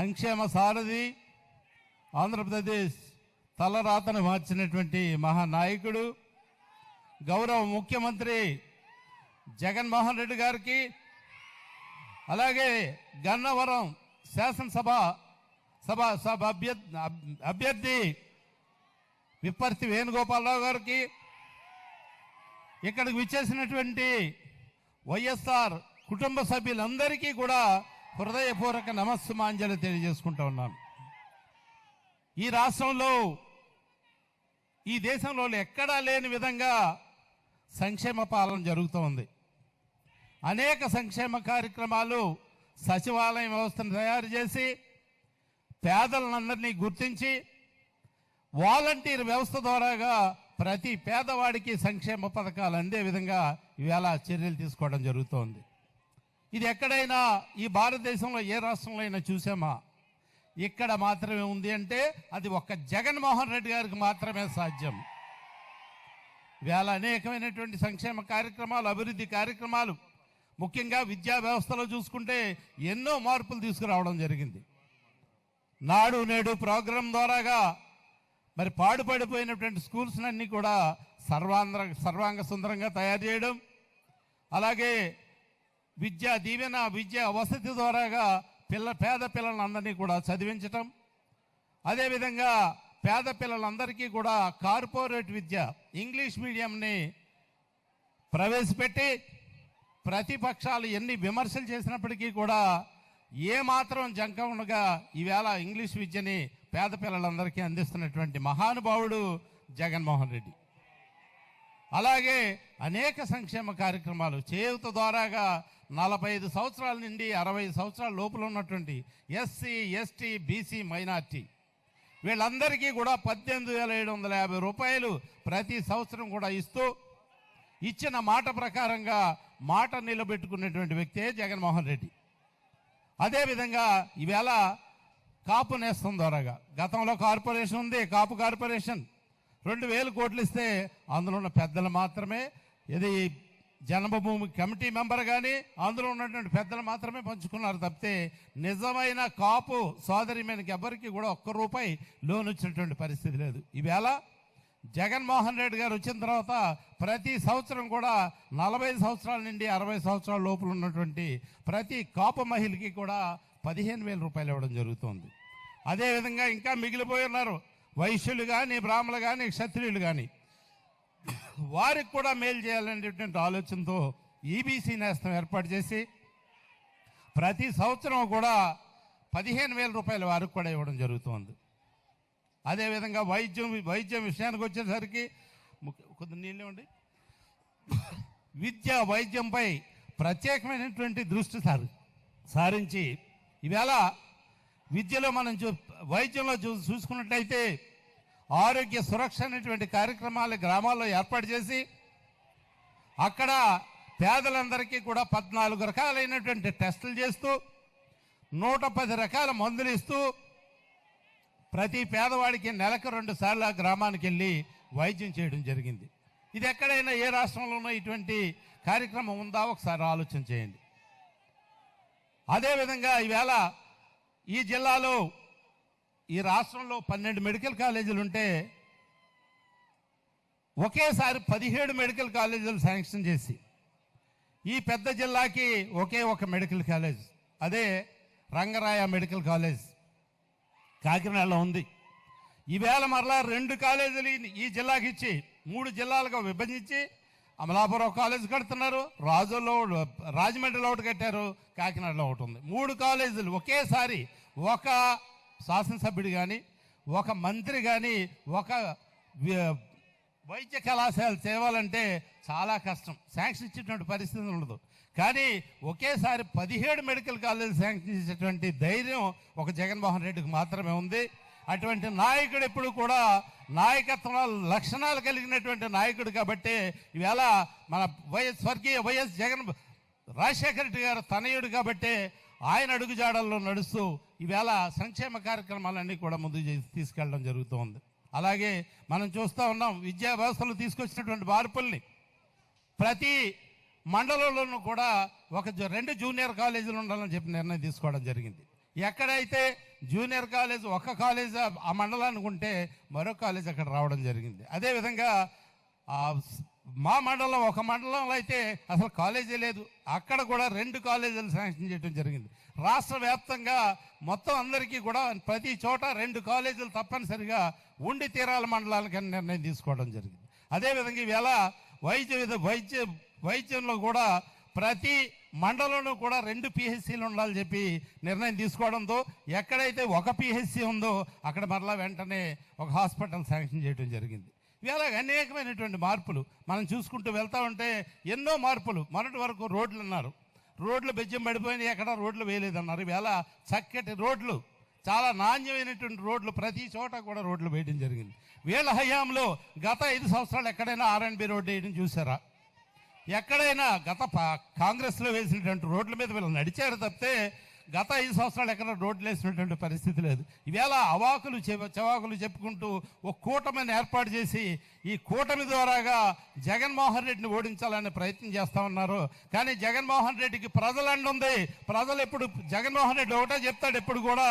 సంక్షేమ సారథి ఆంధ్రప్రదేశ్ తలరాతను మార్చినటువంటి మహానాయకుడు గౌరవ ముఖ్యమంత్రి జగన్మోహన్ రెడ్డి గారికి అలాగే గన్నవరం శాసనసభ సభ సభ అభ్యర్థి అభ్యర్థి విప్పర్తి వేణుగోపాలరావు గారికి ఇక్కడికి విచ్చేసినటువంటి వైఎస్ఆర్ కుటుంబ సభ్యులందరికీ కూడా హృదయపూర్వక నమస్సుమాంజలి తెలియజేసుకుంటా ఉన్నాను. ఈ రాష్ట్రంలో ఈ దేశంలో ఎక్కడా లేని విధంగా సంక్షేమ పాలన జరుగుతూ ఉంది. అనేక సంక్షేమ కార్యక్రమాలు సచివాలయం వ్యవస్థను తయారు చేసి పేదలందరినీ గుర్తించి వాలంటీర్ వ్యవస్థ ద్వారాగా ప్రతి పేదవాడికి సంక్షేమ పథకాలు అందే విధంగా ఇవాళ చర్యలు తీసుకోవడం జరుగుతోంది. ఇది ఎక్కడైనా ఈ భారతదేశంలో ఏ రాష్ట్రంలో అయినా చూసామా? ఇక్కడ మాత్రమే ఉంది అంటే అది ఒక్క జగన్మోహన్ రెడ్డి గారికి మాత్రమే సాధ్యం. వేళ అనేకమైనటువంటి సంక్షేమ కార్యక్రమాలు అభివృద్ధి కార్యక్రమాలు ముఖ్యంగా విద్యా వ్యవస్థలో చూసుకుంటే ఎన్నో మార్పులు తీసుకురావడం జరిగింది. నాడు నేడు ప్రోగ్రాం ద్వారాగా మరి పాడుపడిపోయినటువంటి స్కూల్స్ అన్నీ కూడా సర్వాంధ్ర సర్వాంగ సుందరంగా తయారు చేయడం అలాగే విద్యా దీవెన విద్యా వసతి ద్వారాగా పిల్ల పేద పిల్లలందరినీ కూడా చదివించటం. అదేవిధంగా పేద పిల్లలందరికీ కూడా కార్పొరేట్ విద్య ఇంగ్లీష్ మీడియంని ప్రవేశపెట్టి ప్రతిపక్షాలు ఎన్ని విమర్శలు చేసినప్పటికీ కూడా ఏ మాత్రం జంకముగా ఈవేళ ఇంగ్లీష్ విద్యని పేద పిల్లలందరికీ అందిస్తున్నటువంటి మహానుభావుడు జగన్మోహన్ రెడ్డి. అలాగే అనేక సంక్షేమ కార్యక్రమాలు చేయూత ద్వారాగా నలభై ఐదు సంవత్సరాల నుండి అరవై సంవత్సరాల లోపల ఉన్నటువంటి ఎస్సీ ఎస్టీ బీసీ మైనార్టీ వీళ్ళందరికీ కూడా పద్దెనిమిది వేల ఏడు వందల యాభై రూపాయలు ప్రతి సంవత్సరం కూడా ఇస్తూ ఇచ్చిన మాట ప్రకారంగా మాట నిలబెట్టుకున్నటువంటి వ్యక్తే జగన్మోహన్ రెడ్డి. అదేవిధంగా ఈవేళ కాపు నేస్తం ద్వారాగా గతంలో కార్పొరేషన్ ఉంది కాపు కార్పొరేషన్. రెండు వేలు కోట్లు ఇస్తే అందులో ఉన్న పెద్దలు మాత్రమే. ఇది జన్మభూమి కమిటీ మెంబర్ కానీ అందులో ఉన్నటువంటి పెద్దలు మాత్రమే పంచుకున్నారు తప్పితే నిజమైన కాపు సోదరిమేనకి ఎవరికి కూడా ఒక్క రూపాయి లోన్ వచ్చినటువంటి పరిస్థితి లేదు. ఈవేళ జగన్మోహన్ రెడ్డి గారు వచ్చిన తర్వాత ప్రతి సంవత్సరం కూడా నలభై సంవత్సరాల నుండి అరవై సంవత్సరాల లోపల ఉన్నటువంటి ప్రతి కాపు మహిళకి కూడా పదిహేను వేల రూపాయలు ఇవ్వడం జరుగుతుంది. అదేవిధంగా ఇంకా మిగిలిపోయి ఉన్నారు వైశ్యులు కానీ బ్రాహ్మణులు కానీ క్షత్రియులు కానీ వారికి కూడా మేలు చేయాలనేటువంటి ఆలోచనతో ఈబీసీ నేస్తం ఏర్పాటు చేసి ప్రతి సంవత్సరం కూడా పదిహేను వేల రూపాయల వారికి కూడా ఇవ్వడం జరుగుతుంది. అదేవిధంగా వైద్యం వైద్యం విషయానికి వచ్చేసరికి కొద్ది నీళ్ళు ఇవ్వండి. విద్య వైద్యంపై ప్రత్యేకమైనటువంటి దృష్టి సారి సారించి ఈవేళ విద్యలో మనం చూ వైద్యంలో చూ చూసుకున్నట్లయితే ఆరోగ్య సురక్ష అనేటువంటి కార్యక్రమాలు గ్రామాల్లో ఏర్పాటు చేసి అక్కడ పేదలందరికీ కూడా పద్నాలుగు రకాలైనటువంటి టెస్టులు చేస్తూ నూట పది రకాల మందులు ఇస్తూ ప్రతి పేదవాడికి నెలకు రెండు సార్లు ఆ గ్రామానికి వెళ్ళి వైద్యం చేయడం జరిగింది. ఇది ఎక్కడైనా ఏ రాష్ట్రంలోనో ఇటువంటి కార్యక్రమం ఉందా? ఒకసారి ఆలోచన చేయండి. అదేవిధంగా ఈవేళ ఈ జిల్లాలో ఈ రాష్ట్రంలో పన్నెండు మెడికల్ కాలేజీలు ఉంటే ఒకేసారి పదిహేడు మెడికల్ కాలేజీలు శాంక్షన్ చేసి ఈ పెద్ద జిల్లాకి ఒకే ఒక మెడికల్ కాలేజ్ అదే రంగరాయ మెడికల్ కాలేజ్ కాకినాడలో ఉంది. ఈవేళ మరలా రెండు కాలేజీలు ఈ- జిల్లాకి ఇచ్చి మూడు జిల్లాలుగా విభజించి అమలాపురం కాలేజ్ కడుతున్నారు. రాజుల్లో రాజమండ్రిలో ఒకటి కట్టారు కాకినాడలో ఒకటి ఉంది. మూడు కాలేజీలు ఒకేసారి ఒక శాసనసభ్యుడు కానీ ఒక మంత్రి కానీ ఒక వైద్య కళాశాల తేవాలంటే చాలా కష్టం. శాంక్షన్ ఇచ్చేటువంటి పరిస్థితి ఉండదు. కానీ ఒకేసారి పదిహేడు మెడికల్ కాలేజ్ శాంక్షన్ ఇచ్చేటువంటి ధైర్యం ఒక జగన్మోహన్ రెడ్డికి మాత్రమే ఉంది. అటువంటి నాయకుడు ఎప్పుడు కూడా నాయకత్వ లక్షణాలు కలిగినటువంటి నాయకుడు కాబట్టి ఈవేళ మన వైఎస్ స్వర్గీయ వైఎస్ జగన్ రాజశేఖర రెడ్డి గారు తనయుడు కాబట్టి ఆయన అడుగుజాడల్లో నడుస్తూ ఈవేళ సంక్షేమ కార్యక్రమాలన్నీ కూడా ముందు చేసి తీసుకెళ్ళడం జరుగుతోంది. అలాగే మనం చూస్తూ ఉన్నాం విద్యా వ్యవస్థలు తీసుకొచ్చినటువంటి మార్పుల్ని. ప్రతి మండలంలోనూ కూడా ఒక రెండు జూనియర్ కాలేజీలు ఉండాలని చెప్పి నిర్ణయం తీసుకోవడం జరిగింది. ఎక్కడైతే జూనియర్ కాలేజ్ ఒక కాలేజ్ ఆ మండలానికి ఉంటే మరో కాలేజ్ అక్కడ రావడం జరిగింది. అదేవిధంగా మా మండలం ఒక మండలంలో అయితే అసలు కాలేజీ లేదు. అక్కడ కూడా రెండు కాలేజీలు శాంక్షన్ చేయడం జరిగింది. రాష్ట్ర వ్యాప్తంగా మొత్తం అందరికీ కూడా ప్రతి చోట రెండు కాలేజీలు తప్పనిసరిగా ఉండి తీరాల మండలానికి నిర్ణయం తీసుకోవడం జరిగింది. అదేవిధంగా ఈవేళ వైద్య వైద్య వైద్యంలో కూడా ప్రతి మండలంలో కూడా రెండు పిహెచ్సిలు ఉండాలని చెప్పి నిర్ణయం తీసుకోవడంతో ఎక్కడైతే ఒక పిహెచ్సి ఉందో అక్కడ మరలా వెంటనే ఒక హాస్పిటల్ శాంక్షన్ చేయడం జరిగింది. ఇవాళ అనేకమైనటువంటి మార్పులు. మనం చూసుకుంటూ వెళ్తా ఉంటే ఎన్నో మార్పులు. మొన్నటి వరకు రోడ్లు అన్నారు. రోడ్లు బెజ్జం పడిపోయినాయి. ఎక్కడ రోడ్లు వేయలేదన్నారు. ఇవాళ చక్కటి రోడ్లు. చాలా నాణ్యమైనటువంటి రోడ్లు. ప్రతి చోట కూడా రోడ్లు వేయడం జరిగింది. వీళ్ళ హయాంలో గత ఐదు సంవత్సరాలు ఎక్కడైనా ఆర్ఎండ్బి రోడ్డు వేయడం చూసారా ఎక్కడైనా గత కాంగ్రెస్లో వేసినటువంటి రోడ్ల మీద వీళ్ళు నడిచారు తప్పితే గత ఐదు సంవత్సరాలు ఎక్కడ రోడ్లు వేసినటువంటి పరిస్థితి లేదు. ఇవేళ అవాకులు చవాకులు చెప్పుకుంటూ ఒక కూటమిని ఏర్పాటు చేసి ఈ కూటమి ద్వారాగా జగన్మోహన్ రెడ్డిని ఓడించాలనే ప్రయత్నం చేస్తా ఉన్నారు. కానీ జగన్మోహన్ రెడ్డికి ప్రజలండి ఉంది. ప్రజలు ఎప్పుడు జగన్మోహన్ రెడ్డి ఒకటే చెప్తాడు ఎప్పుడు కూడా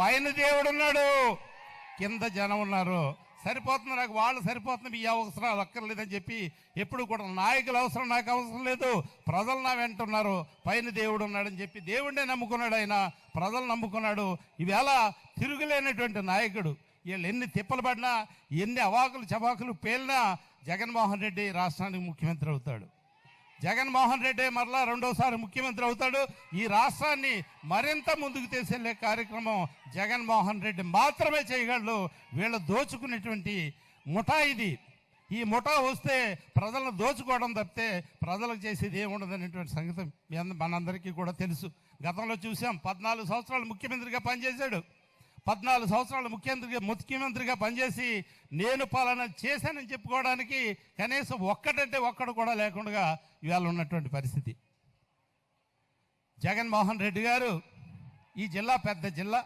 పైన దేవుడు ఉన్నాడు కింద జనం ఉన్నారు. సరిపోతుంది నాకు వాళ్ళు సరిపోతుంది మీ అవసరాలు అక్కర్లేదని చెప్పి ఎప్పుడు కూడా నాయకుల అవసరం నాకు అవసరం లేదు. ప్రజలు నా వెంట ఉన్నారు. పైన దేవుడు ఉన్నాడని చెప్పి దేవుడినే నమ్ముకున్నాడు ఆయన. ప్రజలు నమ్ముకున్నాడు. ఇవేళ తిరుగులేనటువంటి నాయకుడు. వీళ్ళు ఎన్ని తిప్పలు పడినా ఎన్ని అవాకులు చవాకులు పేలినా జగన్మోహన్ రెడ్డి రాష్ట్రానికి ముఖ్యమంత్రి అవుతాడు. జగన్మోహన్ రెడ్డి మరలా రెండోసారి ముఖ్యమంత్రి అవుతాడు. ఈ రాష్ట్రాన్ని మరింత ముందుకు తీసుకెళ్ళే కార్యక్రమం జగన్మోహన్ రెడ్డి మాత్రమే చేయగలడు. వీళ్ళు దోచుకునేటువంటి ముఠా ఇది. ఈ ముఠా వస్తే ప్రజలను దోచుకోవడం తప్పితే ప్రజలకు చేసేది ఏముండదు అనేటువంటి సంగతి మనందరికీ కూడా తెలుసు. గతంలో చూసాం పద్నాలుగు సంవత్సరాలు ముఖ్యమంత్రిగా పనిచేశాడు. పద్నాలుగు సంవత్సరాలు ముఖ్యమంత్రిగా ముఖ్యమంత్రిగా పనిచేసి నేను పాలన చేశానని చెప్పుకోవడానికి కనీసం ఒక్కటంటే ఒక్కడు కూడా లేకుండా ఇవాళ ఉన్నటువంటి పరిస్థితి. జగన్మోహన్ రెడ్డి గారు ఈ జిల్లా పెద్ద జిల్లా.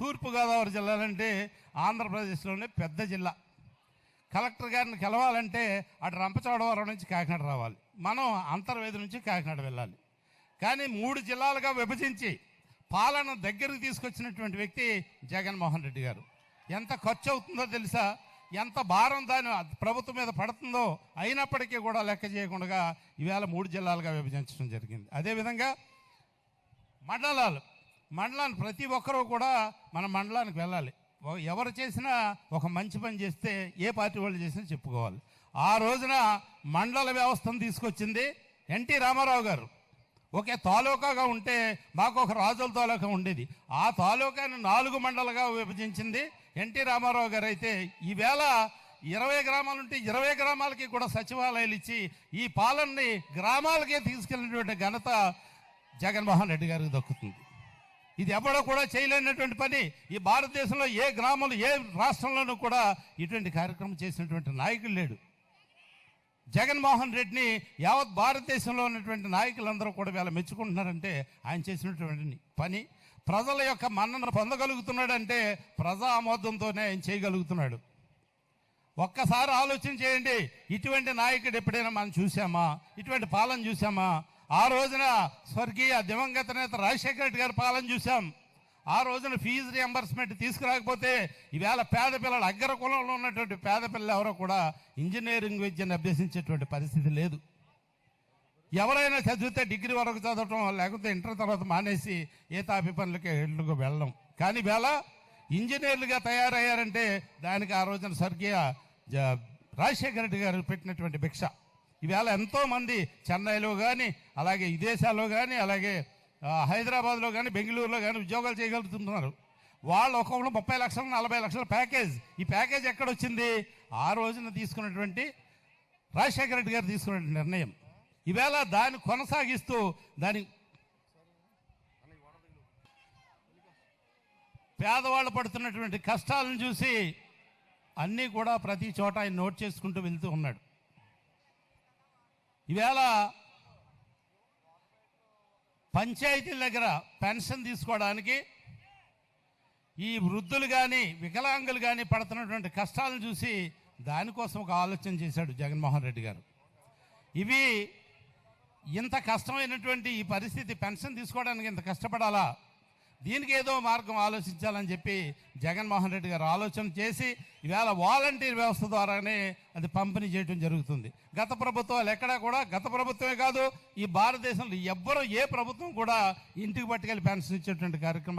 తూర్పుగోదావరి జిల్లాలంటే ఆంధ్రప్రదేశ్లోనే పెద్ద జిల్లా. కలెక్టర్ గారిని కలవాలంటే అటు రంపచోడవరం నుంచి కాకినాడ రావాలి. మనం అంతర్వేది నుంచి కాకినాడ వెళ్ళాలి. కానీ మూడు జిల్లాలుగా విభజించి పాలన దగ్గరకు తీసుకొచ్చినటువంటి వ్యక్తి జగన్మోహన్ రెడ్డి గారు. ఎంత ఖర్చు అవుతుందో తెలుసా? ఎంత భారం దాని ప్రభుత్వం మీద పడుతుందో అయినప్పటికీ కూడా లెక్క చేయకుండా ఈవేళ మూడు జిల్లాలుగా విభజించడం జరిగింది. అదేవిధంగా మండలాలు మండలాన్ని ప్రతి ఒక్కరూ కూడా మన మండలానికి వెళ్ళాలి. ఎవరు చేసినా ఒక మంచి పని చేస్తే ఏ పార్టీ వాళ్ళు చేసినా చెప్పుకోవాలి. ఆ రోజున మండల వ్యవస్థను తీసుకొచ్చింది ఎన్టీ రామారావు గారు. ఒకే తాలూకాగా ఉంటే మాకు ఒక రాజుల తాలూకా ఉండేది. ఆ తాలూకాను నాలుగు మండలుగా విభజించింది ఎన్టీ రామారావు గారు అయితే ఈవేళ ఇరవై గ్రామాలు ఉంటే ఇరవై గ్రామాలకి కూడా సచివాలయాలు ఇచ్చి ఈ పాలనని గ్రామాలకే తీసుకెళ్ళినటువంటి ఘనత జగన్మోహన్ రెడ్డి గారికి దక్కుతుంది. ఇది ఎవడో కూడా చేయలేనటువంటి పని. ఈ భారతదేశంలో ఏ గ్రామంలో ఏ రాష్ట్రంలోనూ కూడా ఇటువంటి కార్యక్రమం చేసినటువంటి నాయకులు లేడు. జగన్మోహన్ రెడ్డిని యావత్ భారతదేశంలో ఉన్నటువంటి నాయకులందరూ కూడా వీళ్ళ మెచ్చుకుంటున్నారంటే ఆయన చేసినటువంటి పని. ప్రజల యొక్క మన్నన పొందగలుగుతున్నాడంటే ప్రజా ఆమోదంతోనే ఆయన చేయగలుగుతున్నాడు. ఒక్కసారి ఆలోచన చేయండి ఇటువంటి నాయకుడు ఎప్పుడైనా మనం చూసామా ఇటువంటి పాలన చూసామా ఆ రోజున స్వర్గీయ దివంగత నేత రాజశేఖర రెడ్డి గారి పాలన చూసాం ఆ రోజున ఫీజు రియంబర్స్మెంట్ తీసుకురాకపోతే ఈవేళ పేద పిల్లలు అగ్ర కులంలో ఉన్నటువంటి పేద పిల్లలు ఎవరో కూడా ఇంజనీరింగ్ విద్యను అభ్యసించేటువంటి పరిస్థితి లేదు. ఎవరైనా చదివితే డిగ్రీ వరకు చదవటం లేకపోతే ఇంటర్ తర్వాత మానేసి ఏ తాపి పనులకి ఇళ్ళకు వెళ్ళడం. కానీ వేళ ఇంజనీర్లుగా తయారయ్యారంటే దానికి ఆ రోజున స్వర్గీయ జ- రాజశేఖర రెడ్డి గారు పెట్టినటువంటి భిక్ష. ఈవేళ ఎంతోమంది చెన్నైలో కానీ అలాగే విదేశాల్లో కానీ అలాగే హైదరాబాద్లో కానీ బెంగళూరులో కానీ ఉద్యోగాలు చేయగలుగుతున్నారు. వాళ్ళు ఒక్కొక్కరు ముప్పై లక్షలు నలభై లక్షల ప్యాకేజ్. ఈ ప్యాకేజ్ ఎక్కడొచ్చింది ఆ రోజున తీసుకున్నటువంటి రాజశేఖర రెడ్డి గారు తీసుకున్న నిర్ణయం. ఈవేళ దాన్ని కొనసాగిస్తూ దాని పేదవాళ్ళు పడుతున్నటువంటి కష్టాలను చూసి అన్నీ కూడా ప్రతి చోట ఆయన నోట్ చేసుకుంటూ వెళ్తూ ఉన్నాడు. ఈవేళ పంచాయతీల దగ్గర పెన్షన్ తీసుకోవడానికి ఈ వృద్ధులు కానీ వికలాంగులు కానీ పడుతున్నటువంటి కష్టాలను చూసి దానికోసం ఒక ఆలోచన చేశాడు జగన్మోహన్ రెడ్డి గారు. ఇవి ఇంత కష్టమైనటువంటి ఈ పరిస్థితి పెన్షన్ తీసుకోవడానికి ఇంత కష్టపడాలా? దీనికి ఏదో మార్గం ఆలోచించాలని చెప్పి జగన్మోహన్ రెడ్డి గారు ఆలోచన చేసి ఇవాళ వాలంటీర్ వ్యవస్థ ద్వారానే అది పంపిణీ చేయడం జరుగుతుంది. గత ప్రభుత్వాలు ఎక్కడా కూడా గత ప్రభుత్వమే కాదు ఈ భారతదేశంలో ఎవ్వరూ ఏ ప్రభుత్వం కూడా ఇంటికి పట్టుకెళ్ళి పెన్షన్ ఇచ్చేటువంటి కార్యక్రమాలు